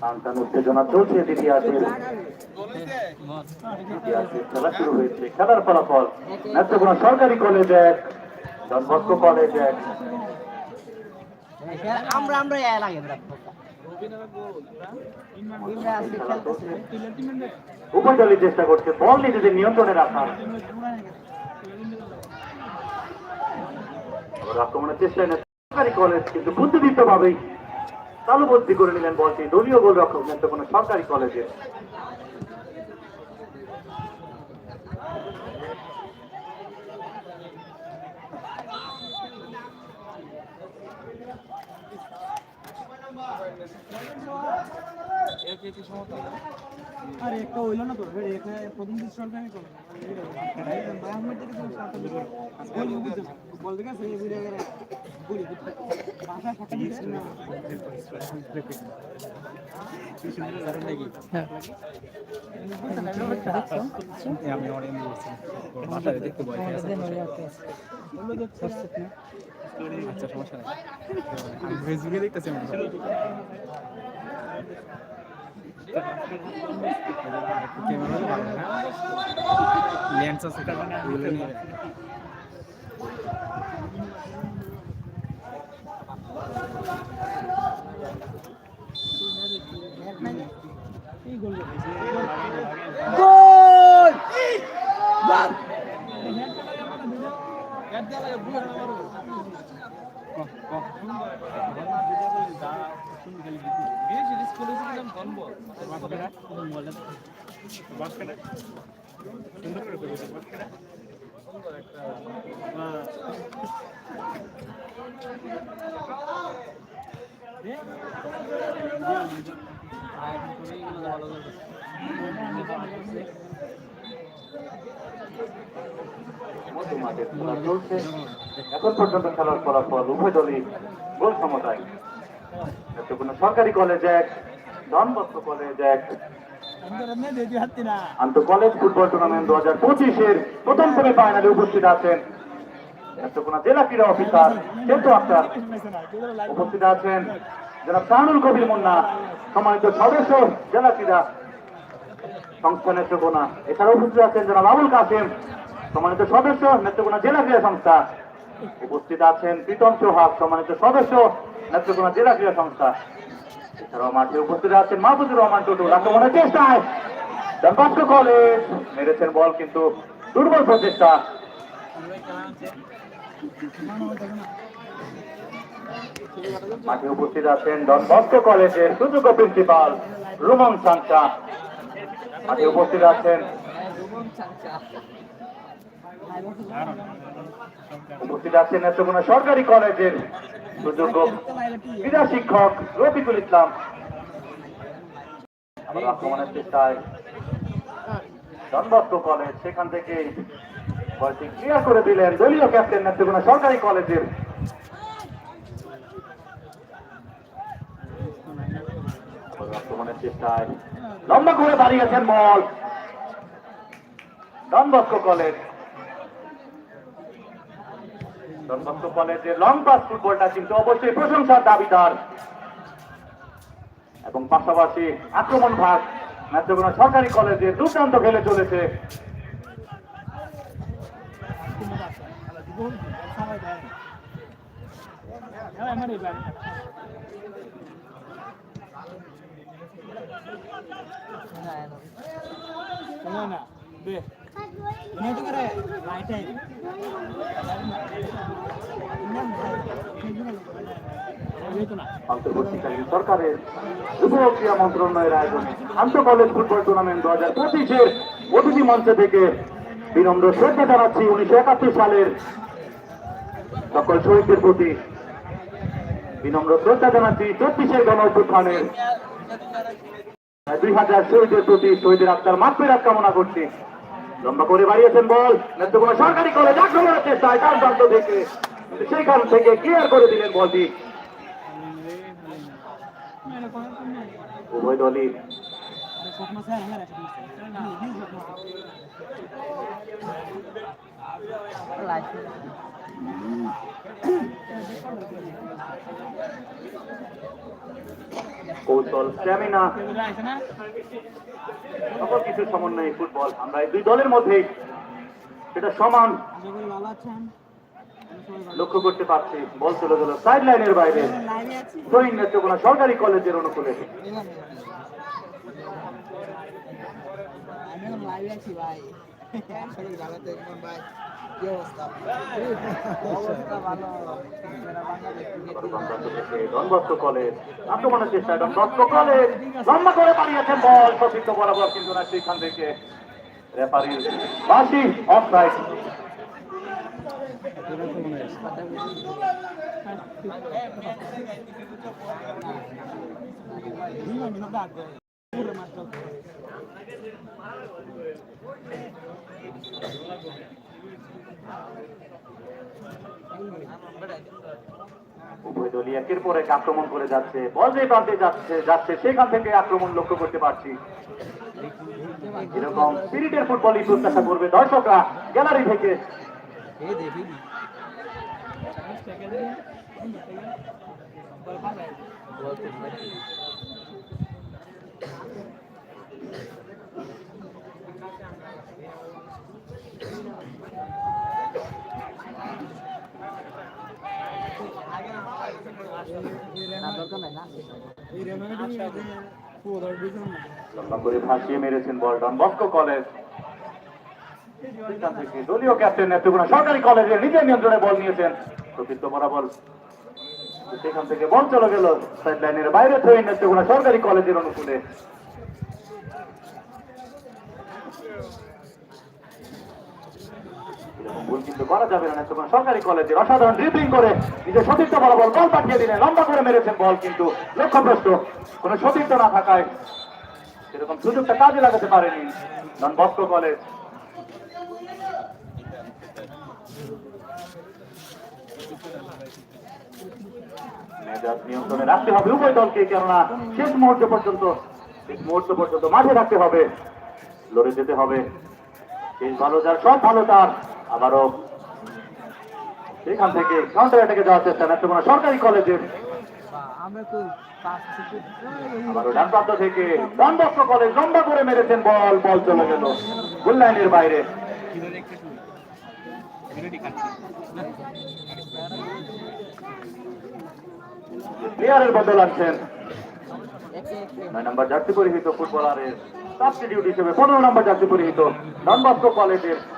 টানটান উত্তেজনা চলছে দ্বিতীয়ার্ধের দ্বিতীয়ার্ধের খেলা শুরু হয়েছে খেলার ফলাফল। নেত্রকোনা সরকারি কলেজ এক ডনবস্কো কলেজ এক। আমরা আমরা লাগে উভয় দলই চেষ্টা করছে বল নিজেদের নিয়ন্ত্রণে রাখার। আবার আক্রমণের চেষ্টায় নেই সরকারি কলেজ কিন্তু বুদ্ধিদীপ্ত ভাবেই তালুবদ্ধি করে নিলেন বলটি দলীয় গোলরক্ষক নেত্রকোনা সরকারি কলেজে আরে একটা হইল না তো প্রথম দিন আচ্ছা সমস্যা নেই। ফেসবুকে দেখতেছি আমি ক্যামেরা ভালো না লেন্স আছে মধ্যমাঠে খেলা চলছে এখন পর্যন্ত খেলার ফলাফল উভয় দলই গোল সমতায় নেত্রকোনা সরকারি কলেজ এক ডনবস্ক কলেজ এক আন্তঃ কলেজ ফুটবল টুর্নামেন্ট দু হাজার পঁচিশের প্রথম সেমি ফাইনালে উপস্থিত আছেন নেত্রকোনা জেলা ক্রীড়া অফিসার সেতু আক্তার। উপস্থিত আছেন জনাব শাহানুল কবির মুন্না, সম্মানিত সদস্য জেলা ক্রীড়া সংস্থা নেত্রকোনা। এছাড়া উপস্থিত আছেন জনাব আবুল কাসেম, সম্মানিত সদস্য নেত্রকোনা জেলা ক্রীড়া সংস্থা। উপস্থিত আছেন প্রীতম সোহাগ, সম্মানিত সদস্য নেত্রকোনা জেলা ক্রীড়া সংস্থা। মাঠে উপস্থিত আছেন মাহবুবুর রহমান আক্রমণের চেষ্টায় কলেজ মেরেছেন বল, কিন্তু দুর্বল প্রচেষ্টা। মাঠে উপস্থিত আছেন কলেজের প্রিন্সিপাল রুমন সাংচা মাঠে উপস্থিত আছেন উপস্থিত আছেন নেত্রকোনা সরকারি কলেজের সুযোগ্য ক্রীড়া শিক্ষক রফিকুল ইসলাম। আক্রমণের চেষ্টায় কলেজ সেখান থেকে বলটি করে দিলেন দলীয় ক্যাপ্টেন নেত্রকোনা সরকারি কলেজের। চেষ্টায় লম্বা করে দাঁড়িয়েছেন বল বস্কো কলেজ ডন বস্কো কলেজের লং পাস ফুটবলটা কিন্তু অবশ্যই প্রশংসার দাবিদার এবং পাশাপাশি আক্রমণ ভাগ নেত্রকোনা সরকারি কলেজে দুর্দান্ত খেলে চলেছে না না অতিথি থেকে বিনম্র শ্রদ্ধা জানাচ্ছি উনিশশো একাত্তর সালের সকল শহীদদের প্রতি বিনম্র শ্রদ্ধা জানাচ্ছি চব্বিশের গণ দুই হাজার শহীদের প্রতি শহীদের আত্মার মাতৃরাত কামনা করছি। লম্বা করে বাড়িয়েছেন বল। নেত্রকোনা সরকারি কলেজ আক্রমণের চেষ্টায় ডান প্রান্ত থেকে সেইখান থেকে ক্লিয়ার করে দিলেন বলটি। উভয় দলই স্বপ্ন কৌশল স্ট্যামিনা সকল কিছু সমন্বয়ে ফুটবল আমরা এই দুই দলের মধ্যে সেটা সমান লক্ষ্য করতে পারছি। বল চলে গেল সাইড লাইনের বাইরে। শহীদ নেত্রকোনা সরকারি কলেজের অনুকূলে। ভাই। শরীর ভালো তো একদম ভাই কি অবস্থা কলেজ আক্রমণের করে পাঠিয়েছেন বল বরাবর কিন্তু না সেখান থেকে রেফারির বাসি অফসাইড উভয় দলই একের পর এক আক্রমণ করে যাচ্ছে, বল যে প্রান্তে যাচ্ছে যাচ্ছে সেখান থেকে আক্রমণ লক্ষ্য করতে পারছি। এরকম স্পিরিটের ফুটবলই প্রত্যাশা করবে দর্শকরা গ্যালারি থেকে। দরকার নাই না এই রেমেডি পুরো দিন না লম্বা করে ফাঁসিয়ে মেরেছেন বল ডন বস্কো কলেজ দলীয় ক্যাপ্টেন নেত্রকোনা সরকারি কলেজের নিজের নিয়ন্ত্রণে বল নিয়েছেন। প্রকৃত বরাবর। সেখান থেকে বল চলে গেল সাইড লাইনের বাইরে থয়ে নেত্রকোনা সরকারি কলেজের অনুকূলে। ভুল কিন্তু করা যাবে না। নেত্রকোনা সরকারি কলেজের অসাধারণ ড্রিবলিং করে নিজের সতীর্থ বরাবর বল পাঠিয়ে দিলেন। লম্বা করে মেরেছেন বল কিন্তু লক্ষ্যভ্রষ্ট। কোনো সতীর্থ না থাকায় সেরকম সুযোগটা কাজে লাগাতে পারেনি নন বস্কো কলেজ রাখতে হবে উভয় দলকে, কেননা শেষ মুহূর্ত পর্যন্ত, শেষ মুহূর্ত পর্যন্ত মাঠে রাখতে হবে। লড়ে যেতে হবে। শেষ ভালো যার, সব ভালো তার। আবারও সেখান থেকে কাউন্টার অ্যাটাকে যাওয়ার চেষ্টা নেত্রকোনা সরকারি কলেজের প্লেয়ারের নয় ফুটবলারের সাবস্টিটিউট হিসেবে পনেরো নম্বর জার্সি পরিহিত ডন বস্কো কলেজের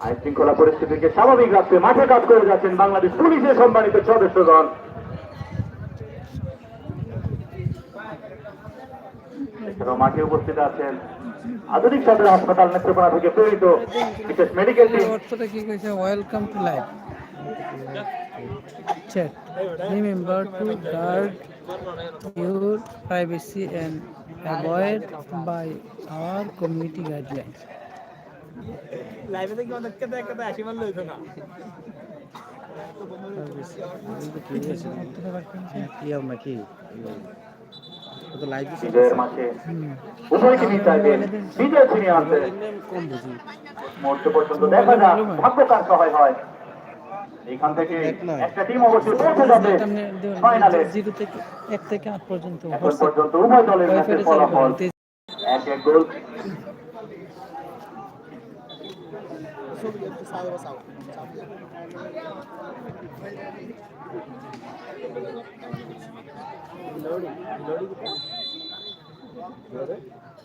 আইন শৃঙ্খলা পরিস্থিতিকে স্বাভাবিক রাখতে মাঠে কাজ করে যাচ্ছেন বাংলাদেশ পুলিশের সম্মানিত সদস্যগণ। মাঠে উপস্থিত আছেন আধুনিক সদর হাসপাতাল নেত্রকোনা থেকে প্রেরিত বিশেষ medical team welcome to life chat remember to guard your privacy and avoid by our community guidelines লাইভে থেকে অনেক কেটে কেটে আসি মারলো না অর্থটা তো লাইভ বিজয়ের মাঠে উভয় টিমই বিজয় ছিনিয়ে আনতে মুহূর্ত পর্যন্ত দেখা যাক ভাগ্য কার সহায় হয় এখান থেকে একটা টিম অবশ্যই পৌঁছে যাবে ফাইনালে জিরো থেকে এক থেকে আট পর্যন্ত এখন পর্যন্ত উভয় দলের ম্যাচের ফলাফল এক এক গোল। ছবি একটু সাইডে বসাও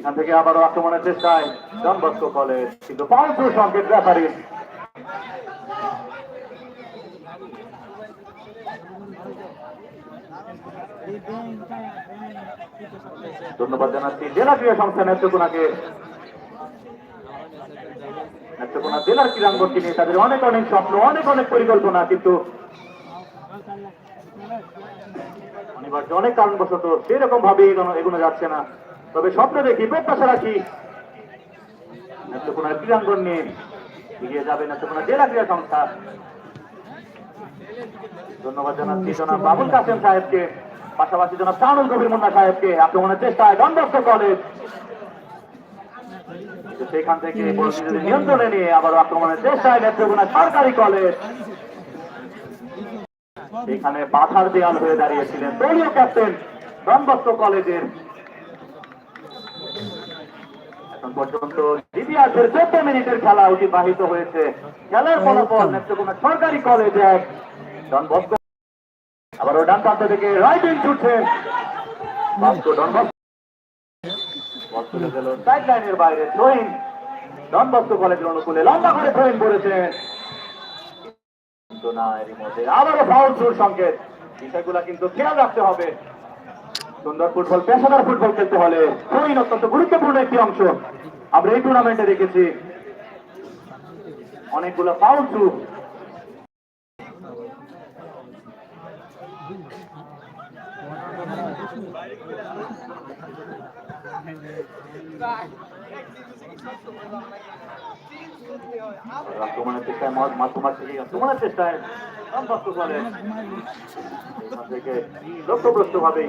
এখান থেকে আবারও আক্রমণের চেষ্টায় বস্কো কলেজ কিন্তু পাঁচশো সংকেত রেফারি। ধন্যবাদ জানাচ্ছি জেলা ক্রীড়া সংস্থা নেত্রকোনাকে। নেত্রকোনা জেলার ক্রীড়াঙ্গনকে নিয়ে তাদের অনেক অনেক স্বপ্ন, অনেক অনেক পরিকল্পনা, কিন্তু অনিবার্য অনেক কারণবশত সেরকম ভাবে এগোনো এগোনো যাচ্ছে না। তবে স্বপ্ন দেখি, প্রত্যাশা রাখি। নেত্রকোনার ক্রীড়াঙ্গন নিয়ে এগিয়ে যাবে নেত্রকোনা জেলা ক্রীড়া সংস্থা। ধন্যবাদ জানাচ্ছি জনাব বাবুল কাসেম সাহেবকে, পাশাপাশি জনাব শাহনুল কবির মুন্না সাহেবকে। আক্রমণের চেষ্টায় গন্ধস্থ কলেজ। সেখান থেকে নিয়ন্ত্রণে নিয়ে আবার আক্রমণের চেষ্টায় নেত্রকোনা সরকারি কলেজ। সেখানে বাধার দেয়াল হয়ে দাঁড়িয়েছিলেন দলীয় ক্যাপ্টেন ডনবস্ক কলেজের এখন পর্যন্ত দ্বিতীয়ার্ধের চোদ্দ মিনিটের খেলা অতিবাহিত হয়েছে। খেলার ফলাফল নেত্রকোনা সরকারি কলেজ এক ডনবস্ক আবারও ডান প্রান্ত থেকে রাইট উইং ছুটছেন বাস্কো ডনবস্ক গেল সাইড লাইনের বাইরে থ্রোইন ডনবস্ক কলেজের অনুকূলে লম্বা করে থ্রোইন করেছেন কিন্তু না এরই মধ্যে আবারও ফাউল শুরুর সংকেত। বিষয়গুলো কিন্তু খেয়াল রাখতে হবে। সুন্দর ফুটবল, পেশাদার ফুটবল খেলতে হলে থ্রোইন অত্যন্ত গুরুত্বপূর্ণ একটি অংশ। আমরা এই টুর্নামেন্টে দেখেছি। অনেকগুলো ফাউল আক্রমণের চেষ্টায় চেষ্টায় থেকে লক্ষ্যগ্রস্ত ভাবেই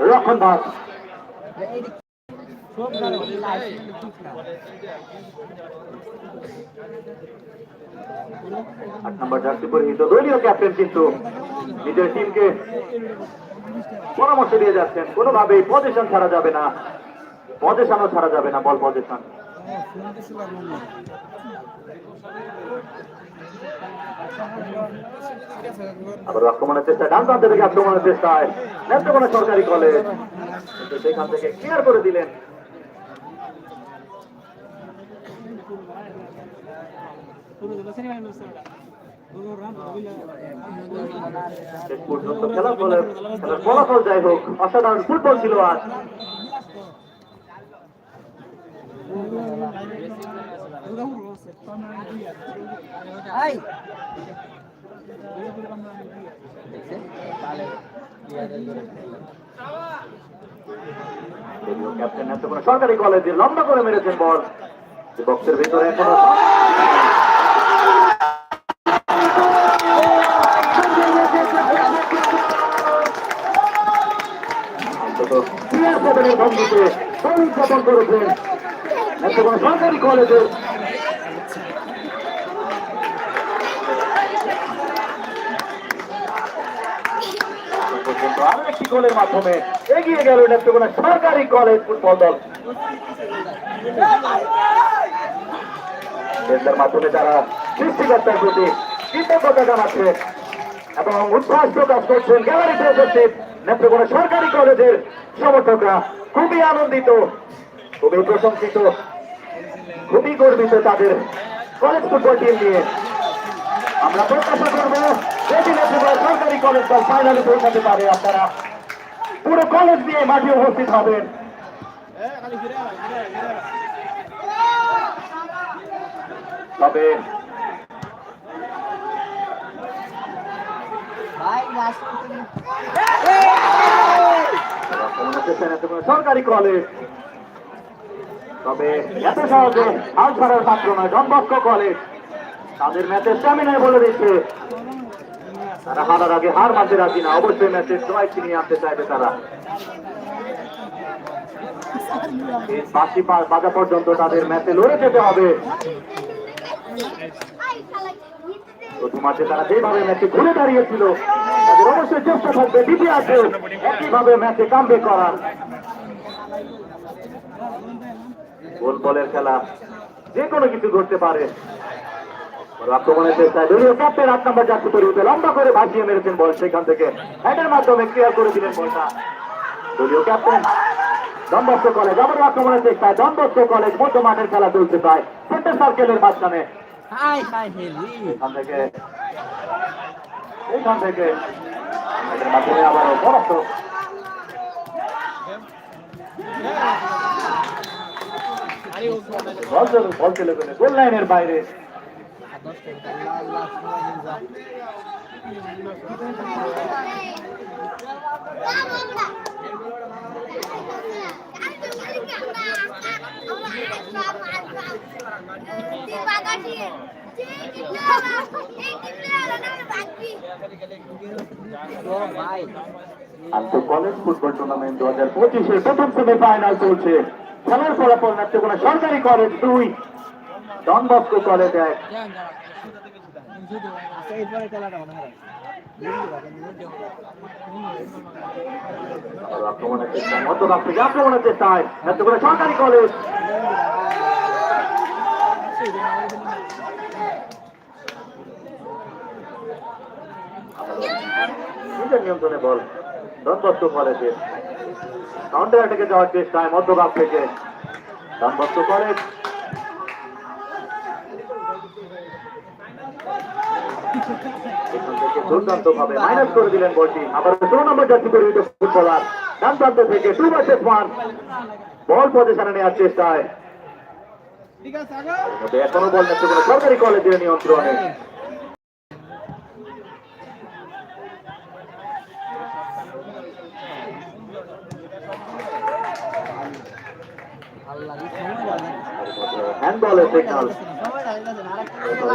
রক্ষণ ভাগ আট নম্বর জার্সি পরিহিত দলীয় ক্যাপ্টেন কিন্তু নিজের টিমকে পরামর্শ দিয়ে যাচ্ছেন। কোনোভাবেই পজিশন ছাড়া যাবে না। পজিশনও ছাড়া যাবে না বল পজিশন আবার আক্রমণের চেষ্টা ডান প্রান্ত থেকে আক্রমণের চেষ্টায় নেত্রকোনা সরকারি কলেজ কিন্তু সেখান থেকে ক্লিয়ার করে দিলেন। ফলাফল যাই হোক, অসাধারণ ফুটবল ছিল আজ। পুরো ক্যাপ্টেন নেত্রকোনা সরকারি কলেজে লম্বা করে মেরেছেন বল। বক্সের ভিতরে এখনও ভঙ্গিতে সরকারি কলেজের পর্যন্ত আরও একটি গোলের মাধ্যমে এগিয়ে গেল নেত্রকোনা সরকারি কলেজ ফুটবল দল। মাধ্যমে তারা সৃষ্টিকর্তার প্রতি কৃতজ্ঞতা জানাচ্ছে এবং উচ্ছ্বাস প্রকাশ করছেন গ্যালারিতে উপস্থিত নেত্রকোনা সরকারি কলেজের সমর্থকরা। খুবই আনন্দিত, খুবই প্রশংসিত, খুবই গর্বিত তাদের কলেজ ফুটবল টিম নিয়ে। আমরা প্রত্যাশা করব সরকারি কলেজ দল ফাইনালে পৌঁছাতে পারে আপনারা। পুরো কলেজ নিয়ে মাঠে উপস্থিত হবেন। তবে সরকারি কলেজ তবে এত সহজে হাল ছাড়ার ছাত্র নয় ডনবস্ক কলেজ তাদের ম্যাচের স্ট্যামিনায় বলে দিচ্ছে। তারা হারার আগে হার মানতে রাজি না, অবশ্যই ম্যাচের জয় ছিনিয়ে আনতে চাইবে তারা। পা- বাজা পর্যন্ত তাদের ম্যাচে লড়ে যেতে হবে। তারা যেভাবে ম্যাচে ঘুরে দাঁড়িয়েছিল, তাদের অবশ্যই চেষ্টা থাকবে একইভাবে ম্যাচে কামবে করার। গোল বলের খেলা যে কোনো কিছু ঘটতে পারে। আক্রমণের চেষ্টায় দলীয় ক্যাপ্টেন আট নম্বর যাত্রী তৈরিতে লম্বা করে ভাসিয়ে মেরেছেন বল সেখান থেকে। হেডের মাধ্যমে ক্লিয়ার করে দিলেন বলটা। দলীয় ক্যাপ্টেন দনবস্ক কলেজ। আবার আক্রমণের চেষ্টায় দনবস্ক কলেজ মধ্য মাঠের খেলা চলছে প্রায় সেন্টার সার্কেলের মাঝখানে। এখান থেকে এইখান থেকে। মাধ্যমে আবার বরফ বল চলে গোল লাইনের বাইরে। ভাই আন্তঃ কলেজ ফুটবল টুর্নামেন্ট দু হাজার পঁচিশের প্রথম সেমিফাইনাল চলছে। খেলার ফলাফল নেত্রকোনা সরকারি কলেজ দুই ডন বস্কো কলেজ এক। এরপরে খেলাটা মনে হয় আক্রমণের নেত্রকোনা সরকারি কলেজ। নিয়ন্ত্রণে বল। ডনবস্ক কলেজে কাউন্টার অ্যাটাকে যাওয়ার চেষ্টায় মধ্যভাগ থেকে ডনবস্ক কলেজ এখান থেকে দুর্দান্ত ভাবে মাইনাস করে দিলেন বলটি। আবার ষোলো নম্বর জার্সি পরিহিত ফুটবলার। ডান প্রান্ত থেকে টু ভার্সেস ওয়ান বল পজিশনে নেওয়ার চেষ্টায়। এখনও বল নেচ্ছে কোনো সরকারি কলেজের নিয়ন্ত্রণে। হ্যান্ডবলের সিগন্যাল সময় লাগে না আরেকটা নেত্রকোনা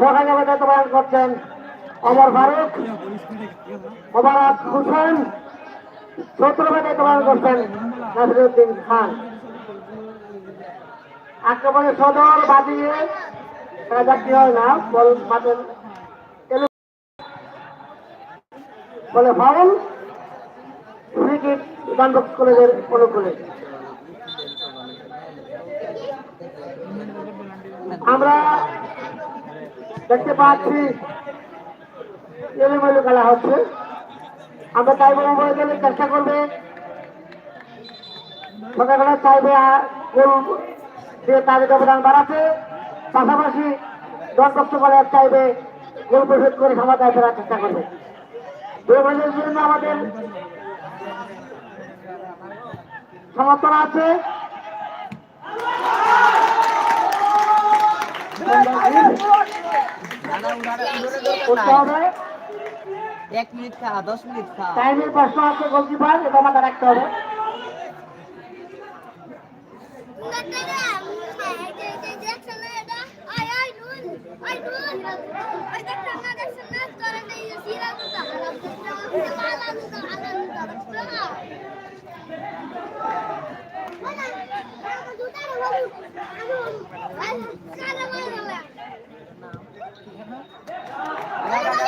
সকালে দায়িত্ব পালন করছেন অমর ফারুক, মোবারক হোসেন সত্তরভাবে দায়িত্ব পালন করছেন নাসিরুদ্দিন খান। আক্রমণের সদর তারা যাত্রী হয় না, বল এলো- বলে ফাউল ফ্রি কিক গানবক্স কলেজের অনুকূলে। আমরা দেখতে পাচ্ছি। এলোমেলো খেলা হচ্ছে। আমরা উভয় দলে চেষ্টা করবে। সকালবেলা চাইবে গোল দিয়ে তাদের অবদান বাড়াতে। পাশাপাশি দশ বছর করে চাইবে, গোল পরিশোধ করে সমাধান ফেরার চেষ্টা করবে। দুই জন্য আমাদের সমর্থন আছে। উড়ারে দরকার করতে হবে? এক মিনিট খা দশ মিনিট খা। টাইমের প্রশ্ন আছে গোলকিপার এটা মাথায় রাখতে হবে।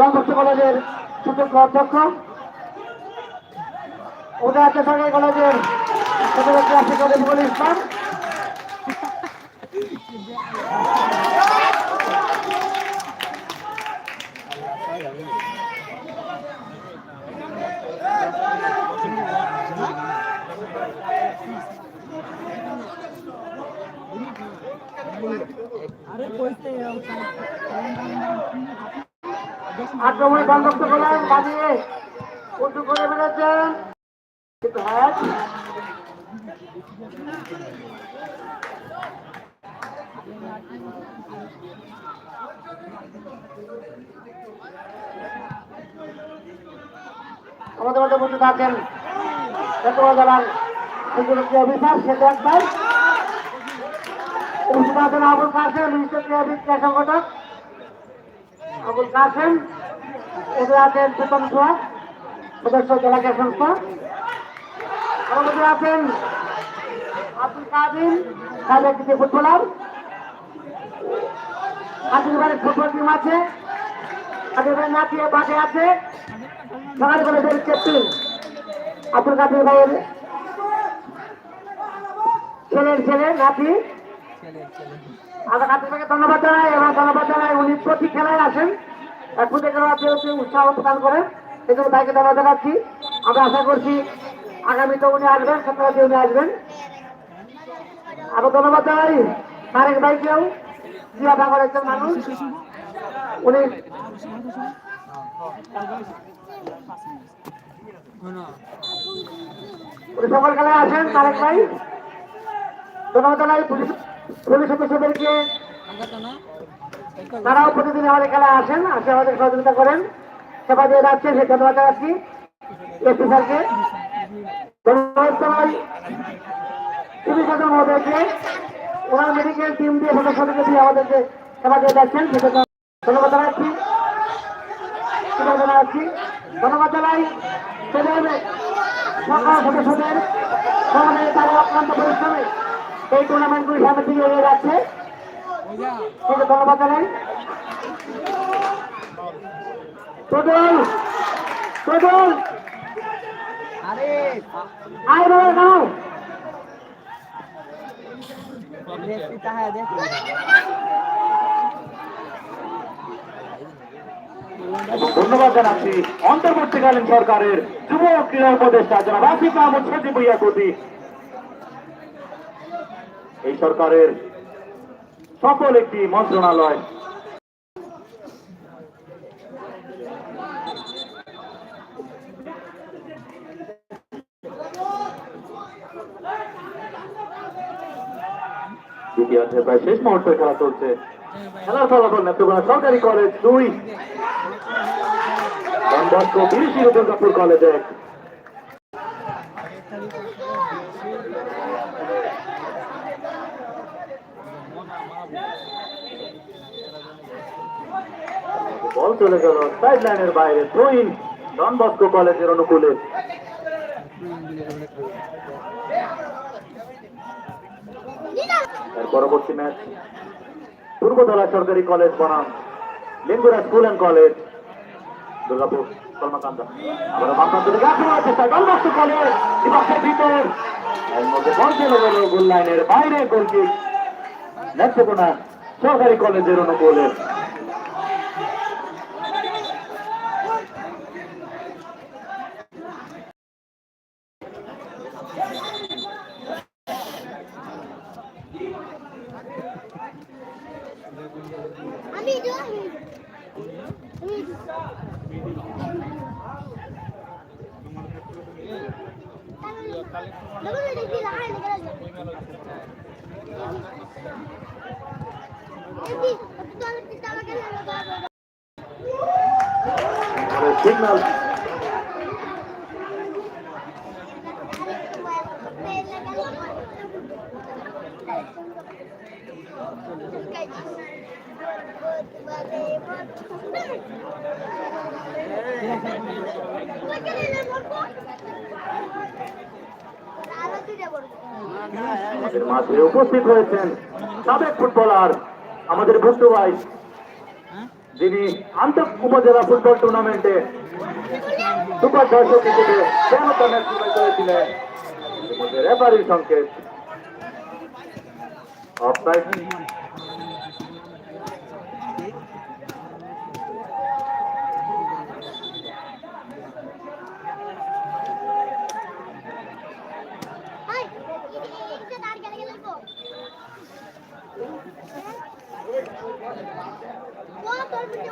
জনভুক্ত কলেজের সুযোগ্য অধ্যক্ষ আছে সরকারি কলেজের সদস্য ইসলাম আরে কইতে আক্রমণ বন্ধক্ত করলেন বানিয়ে উঁচু করে হ্যাঁ আমাদের মধ্যে বসে থাকেন চট্টগ্রাম সেক্রেটারি অফিসার সেতু একবার। আবুল ক্রিয়া সংগঠক। আবুল কাসেম এদের আছেন চেতন সোয়া সদস্য জেলা সংস্থা। আমাদের আছেন আব্দুল কাদিম, সাবেক ফুটবলার। ফুটবল টিম আছে। আজকের বারে নাচিয়ে বাসে আছে। সকাল কলেজের ক্যাপ্টেন আব্দুল কাদির ভাইয়ের ছেলের ছেলে, নাতি। আমরা কাতিবাকে ধন্যবাদ জানাই এবং ধন্যবাদ জানাই উনি প্রতি খেলায় আসেন। প্রতি খেলোয়াড়কে উৎসাহ প্রদান করেন। এই জন্য তাকে ধন্যবাদ জানাচ্ছি। আমরা আশা করছি আগামীতে উনি আসবেন, সপ্তাহে উনি আসবেন। আরও ধন্যবাদ জানাই তারেক ভাইকেও, জিয়া বাংলার একজন মানুষ। উনি উনি সকল খেলায় আসেন তারেক ভাই। ধন্যবাদ জানাই পুলিশ পুলিশ সদস্যদেরকে তারাও প্রতিদিন আমাদের খেলায় আসেন আসে আমাদের সহযোগিতা করেন। সেবা দিয়ে যাচ্ছেন সে ধন্যবাদ জানাচ্ছি এসপি স্যারকে। পুলিশ মহোদয়কে ওনার মেডিকেল টিম দিয়ে সদস্যদেরকে দিয়ে আমাদেরকে সেবা দিয়ে যাচ্ছেন সেজন্য ধন্যবাদ জানাচ্ছি। জানাচ্ছি। ধন্যবাদ জানাই। সকল সদস্যদের তারা অক্লান্ত পরিশ্রমে। এই টুর্নামেন্টগুলি সামনের দিকে এগিয়ে যাচ্ছে। ধন্যবাদ জানাই। তাহায় দেখি ধন্যবাদ জানাচ্ছি। অন্তর্বর্তীকালীন সরকারের যুব ক্রীড়া উপদেষ্টা জনাব আসিফ আহমদ সজিব প্রতি এই সরকারের সকল একটি মন্ত্রণালয়। শেষ মুহূর্তে খেলা চলছে। খেলার ফলাফল নেত্রকোনা সরকারি কলেজ দুই। বিরিশি কলেজ এক। বল চলে গেল। সাইড লাইনের বাইরে থ্রোইন ডনবস্কো কলেজের অনুকূলে। পরবর্তী ম্যাচ পূর্বতলা সরকারি কলেজ বনাম, Lingura school and college, Durgapur সরকারি কলেজের অনুকূলে সিগন্যাল আমাদের মাঝে হয়েছেন সাবেক ফুটবলার আমাদের ভুট্টু ভাই। যিনি আন্তঃ উপজেলা ফুটবল টুর্নামেন্টে সুপার দর্শক হিসেবে করেছিলেন। রেফারির সংকেত। অফসাইড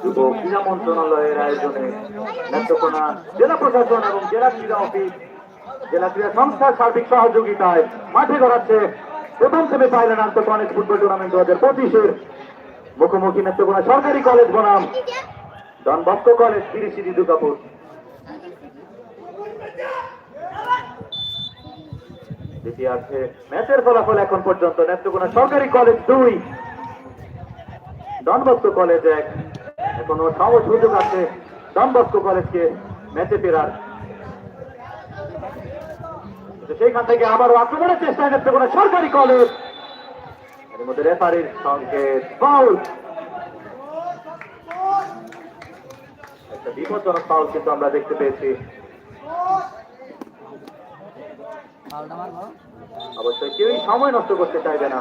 যুব ক্রীড়া মন্ত্রণালয়ের আয়োজনে নেত্রকোনা জেলা প্রশাসন এবং জেলা ক্রীড়া অফিস, জেলা ক্রীড়া সংস্থার সার্বিক সহযোগিতায় মাঠে গড়াচ্ছে প্রথম সেমিফাইনাল আন্তর্জাতিক ফুটবল টুর্নামেন্ট দু হাজার পঁচিশের মুখোমুখি নেত্রকোনা সরকারি কলেজ বনাম Don Bosco college Girishiri Durgapur. দ্বিতীয়ার্ধে ম্যাচের ফলাফল এখন পর্যন্ত নেত্রকোনা সরকারি কলেজ দুই ডনবস্কো কলেজ এক। এখনও সব সুযোগ আছে। ডনবস্কো কলেজকে ম্যাচে ফেরার। সেইখান থেকে আবারও আক্রমণের চেষ্টা করতে কোনো সরকারি কলেজ। এর মধ্যে রেফারির সংকেত ফাউল একটা বিপজ্জনক ফাউল কিন্তু আমরা দেখতে পেয়েছি। অবশ্যই কেউই সময় নষ্ট করতে চাইবে না।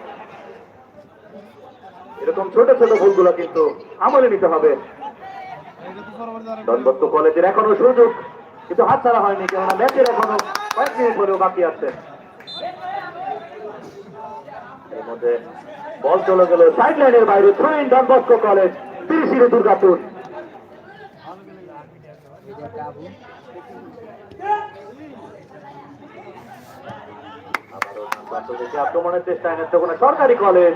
এরকম ছোট ছোট ভুলগুলো কিন্তু আমলে নিতে হবে। ডনবস্কো কলেজের এখনও সুযোগ, কিন্তু হাতছাড়া হয়নি, কেননা ম্যাচের এখনও কয়েক মিনিট হলেও বাকি আছে। এর মধ্যে বল চলে গেল সাইড লাইনের বাইরে throw in Don Bosco college তিরিশিরে Durgapur. আক্রমণের চেষ্টায় নেত্রকোনা সরকারি কলেজ।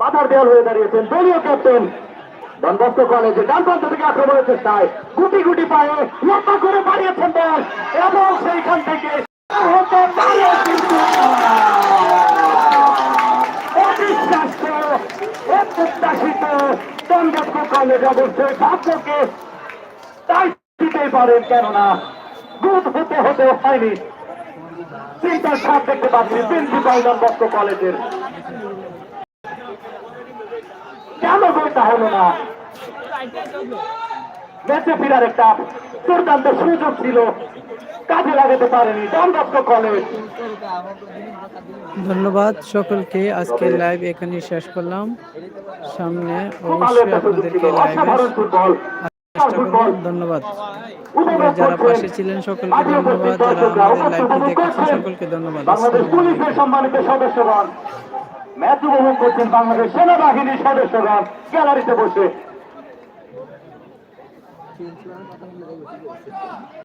বাধার দেওয়াল হয়ে দাঁড়িয়েছেন দলীয় ক্যাপ্টেন। ডনবস্কো কলেজে ডান প্রান্ত থেকে আক্রমণের চেষ্টায় গুটি গুটি পায়ে লম্বা করে বাড়িয়েছেন বল এবং সেইখান থেকে তাই পারেন, কেননা হতে হতে হয়নি। তিনটার সাপ দেখতে পাচ্ছি, প্রিন্সিপাল কলেজের গোলটা হলো না। ম্যাচে ফেরার একটা দুর্দান্ত সুযোগ ছিল। কাজে লাগাতে পারেনি ডনবস্কো কলেজ। ধন্যবাদ সকলকে। আজকের লাইভ এখানে শেষ করলাম। সামনে অবশ্যই একটা আপনাদেরকে লাইভে ধন্যবাদ। যারা পাশে ছিলেন সকলকে ধন্যবাদ। যারা আমাদের লাইভটি দেখেছেন সকলকে ধন্যবাদ। পুলিশের সম্মানিত সদস্যগণ। ম্যাচ উপভোগ করছেন বাংলাদেশ সেনাবাহিনীর সদস্যগণ গ্যালারিতে বসে।